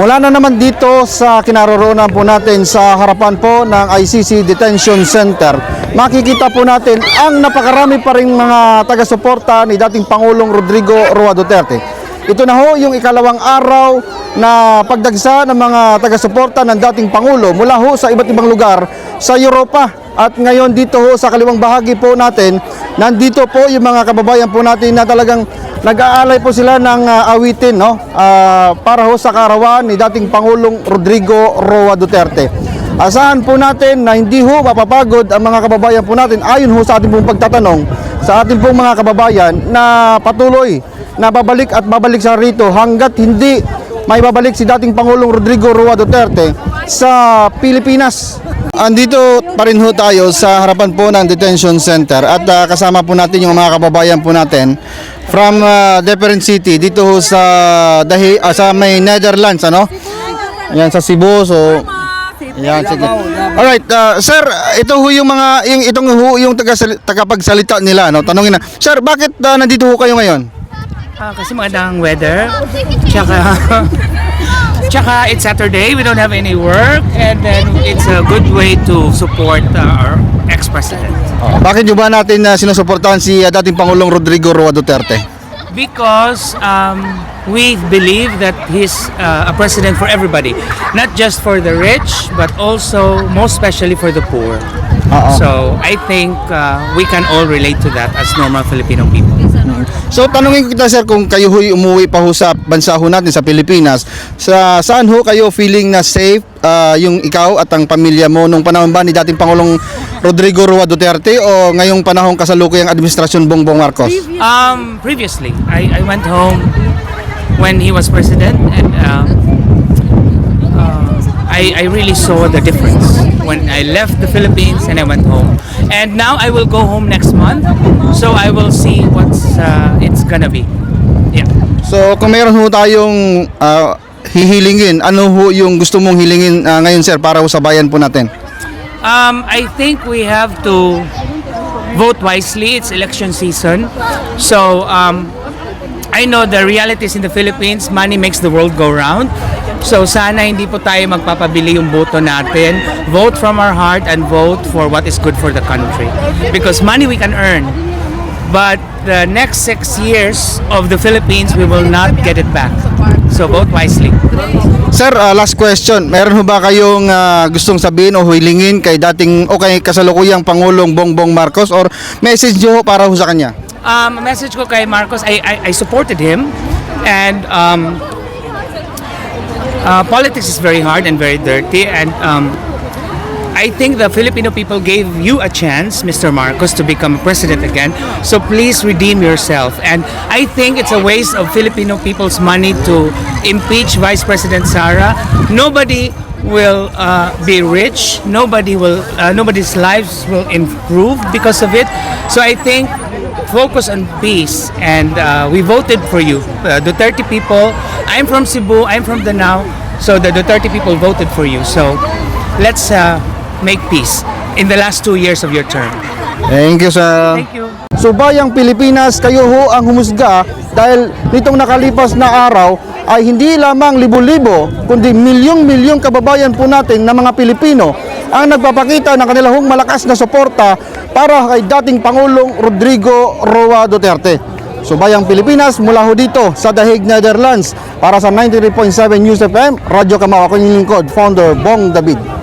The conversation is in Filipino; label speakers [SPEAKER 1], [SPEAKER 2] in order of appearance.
[SPEAKER 1] Mula na naman dito sa kinaroroonan po natin sa harapan po ng ICC Detention Center, makikita po natin ang napakarami pa rin mga taga-suporta ni dating Pangulong Rodrigo Roa Duterte. Ito na ho yung ikalawang araw na pagdagsa ng mga taga-suporta ng dating Pangulo mula ho sa iba't ibang lugar sa Europa. At ngayon dito ho sa kaliwang bahagi po natin, nandito po yung mga kababayan po natin na talagang nag-aalay po sila ng ah, awitin no? Ah, para ho sa karawan ni dating Pangulong Rodrigo Roa Duterte. Asahan po natin na hindi ho mapapagod ang mga kababayan po natin ayon ho sa ating pong pagtatanong sa ating pong mga kababayan na patuloy na babalik at babalik sa rito hanggat hindi may babalik si dating Pangulong Rodrigo Roa Duterte sa Pilipinas. Andito pa rin ho tayo sa harapan po ng detention center at ah, kasama po natin yung mga kababayan po natin from ah, different city dito ho sa Dahi ah, sa may Netherlands ano. Yan sa Cebu so yan sige. All right, sir, ito ho yung mga yung itong ho yung taga tagapagsalita nila no. Tanungin na. Sir, bakit ah, nandito ho kayo ngayon?
[SPEAKER 2] Ah, kasi magandang weather. Tsaka, tsaka it's Saturday, we don't have any work. And then it's a good way to support uh, our ex-president.
[SPEAKER 1] Bakit nyo ba natin na sinusuportahan si ah, dating Pangulong Rodrigo Roa Duterte?
[SPEAKER 2] Because um, we believe that he's uh, a president for everybody. Not just for the rich, but also, most especially for the poor.
[SPEAKER 1] Oo.
[SPEAKER 2] So I think uh, we can all relate to that as normal Filipino people.
[SPEAKER 1] So tanungin ko kita sir kung kayo ho'y umuwi pa ho sa bansa ho natin sa Pilipinas, sa saan ho kayo feeling na safe ah, yung ikaw at ang pamilya mo nung panahon ba ni dating Pangulong Rodrigo Roa Duterte o ngayong panahon kasalukuyang administrasyon Bongbong Marcos?
[SPEAKER 2] Um, previously, I, I went home when he was president, and uh, uh, I, I really saw the difference when I left the Philippines and I went home. And now I will go home next month, so I will see what's uh, it's gonna be. Yeah.
[SPEAKER 1] So kung meron ho tayong ah, hihilingin, ano ho yung gusto mong hilingin ah, ngayon sir para sa bayan po natin?
[SPEAKER 2] Um, I think we have to vote wisely. It's election season. So um, I know the realities in the Philippines, money makes the world go round. So sana hindi po tayo magpapabili yung boto natin. Vote from our heart and vote for what is good for the country. Because money we can earn. But the next six years of the Philippines, we will not get it back. So vote wisely.
[SPEAKER 1] Sir, ah, last question. Meron ho ba kayong ah, gustong sabihin o hilingin kay dating o kay kasalukuyang Pangulong Bongbong Marcos or message nyo ho para ho sa kanya?
[SPEAKER 2] Um, message ko kay Marcos, I, I, I supported him and um, uh, politics is very hard and very dirty and um, I think the Filipino people gave you a chance, Mr. Marcos, to become president again. So please redeem yourself. And I think it's a waste of Filipino people's money to impeach Vice President Sara. Nobody will uh, be rich. Nobody will. Uh, nobody's lives will improve because of it. So I think focus on peace and uh, we voted for you uh, Duterte people I'm from Cebu I'm from Danao so the Duterte people voted for you so let's uh, make peace in the last two years of your term
[SPEAKER 1] Thank you, sir.
[SPEAKER 2] thank you
[SPEAKER 1] So bayang Pilipinas, kayo ho ang humusga dahil nitong nakalipas na araw ay hindi lamang libo-libo kundi milyong-milyong kababayan po natin na mga Pilipino ang nagpapakita ng kanilang malakas na suporta para kay dating Pangulong Rodrigo Roa Duterte. So bayang Pilipinas mula ho dito sa Hague, Netherlands para sa 93.7 News FM, Radyo Kamawa, ko yung lingkod, founder Bong David.